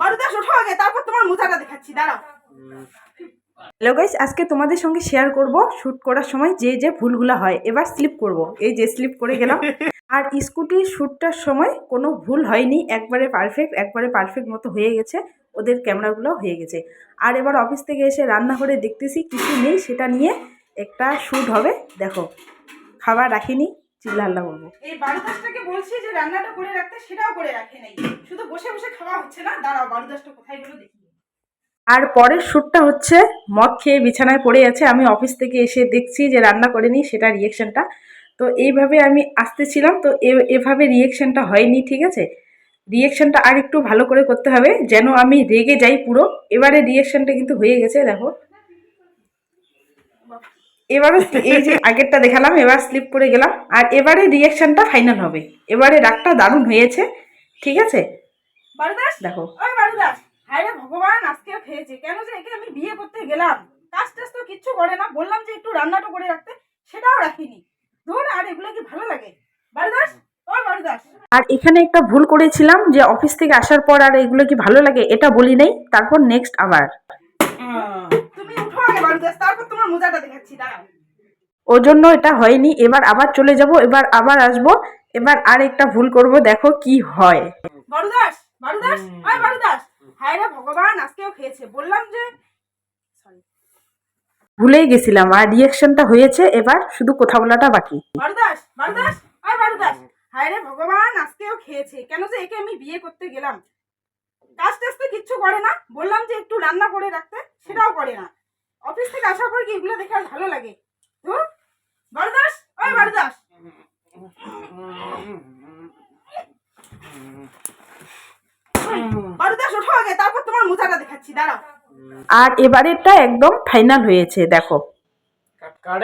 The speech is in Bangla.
বারুদাস ওঠো আগে তারপর তোমার মোজাটা দেখাচ্ছি দাঁড়াও। হ্যালো গাইস আজকে তোমাদের সঙ্গে শেয়ার করব শ্যুট করার সময় যে যে ভুলগুলো হয় এবার স্লিপ করব। এই যে স্লিপ করে গেলাম। আর স্কুটি শ্যুটটার সময় কোনো ভুল হয়নি একবারে পারফেক্ট একবারে পারফেক্ট মতো হয়ে গেছে ওদের ক্যামেরাগুলো হয়ে গেছে। আর এবার অফিস থেকে এসে রান্না করে দেখতেছি কিছু নেই সেটা নিয়ে একটা শ্যুট হবে দেখো। খাবার রাখিনি। চিল্লা হাল্লা করব। এই বলছি যে রান্নাটা করে রাখতে সেটাও করে রাখে নাই। শুধু বসে বসে খাওয়া হচ্ছে না। দাঁড়াও কোথায় গেলো দেখি। আর পরের শ্যুটটা হচ্ছে মদ খেয়ে বিছানায় পড়ে আছে। আমি অফিস থেকে এসে দেখছি যে রান্না করিনি সেটা রিয়েকশনটা তো এইভাবে আমি আসতেছিলাম। তো এভাবে রিয়েকশনটা হয়নি ঠিক আছে? রিয়েকশনটা আর একটু ভালো করে করতে হবে। যেন আমি রেগে যাই পুরো। এবারে রিয়েকশনটা কিন্তু হয়ে গেছে দেখো। এবারে এই যে আগেরটা দেখালাম এবার স্লিপ করে গেলাম। আর এবারে রিয়েকশনটা ফাইনাল হবে। এবারে রাগটা দারুণ হয়েছে। ঠিক আছে? দেখো। ওই বারুদাস। হায় রে ভগবান আজকেও খেয়েছে। কেন যে একে আমি বিয়ে করতে গেলাম? কাজ টাজ তো কিচ্ছু করে না। বললাম যে একটু রান্নাটা করে রাখতে। সেটাও রাখিনি। ধর আর এগুলো কি ভালো লাগে? বারুদাস? আর এখানে একটা ভুল করেছিলাম যে অফিস থেকে আসার পর আর এগুলো কি ভালো লাগে এটা বলি নাই। তারপর নেক্সট আবার। উঠো তারপর তোমার মোজাটা দেখাচ্ছি দাঁড়াও। ওর জন্য এটা হয়নি এবার আবার চলে যাব এবার আবার আসব এবার আর একটা ভুল করব দেখো কি হয়। বারুদাস বারুদাস ওই বারুদাস। হায় রে ভগবান আজকেও খেয়েছে বললাম যে সরি। ভুলেই গেছিলাম আর রিয়েকশনটা হয়েছে এবার শুধু কথা বলাটা বাকি। বারুদাস বারুদাস ওই বারুদাস। হায় রে ভগবান আজকেও খেয়েছে কেন যে একে আমি বিয়ে করতে গেলাম? কাজ টাজ তো কিচ্ছু করে না বললাম যে একটু রান্না করে রাখতে সেটাও করে না। অফিস থেকে আসার পর কি এগুলো দেখে আর ভালো লাগে। বারুদাস ওই বরদাস বরদাস ওঠো আগে তারপর তোমার মোজাটা দেখাচ্ছি দাঁড়াও আর এবারেরটা একদম ফাইনাল হয়েছে দেখো কাট কাট.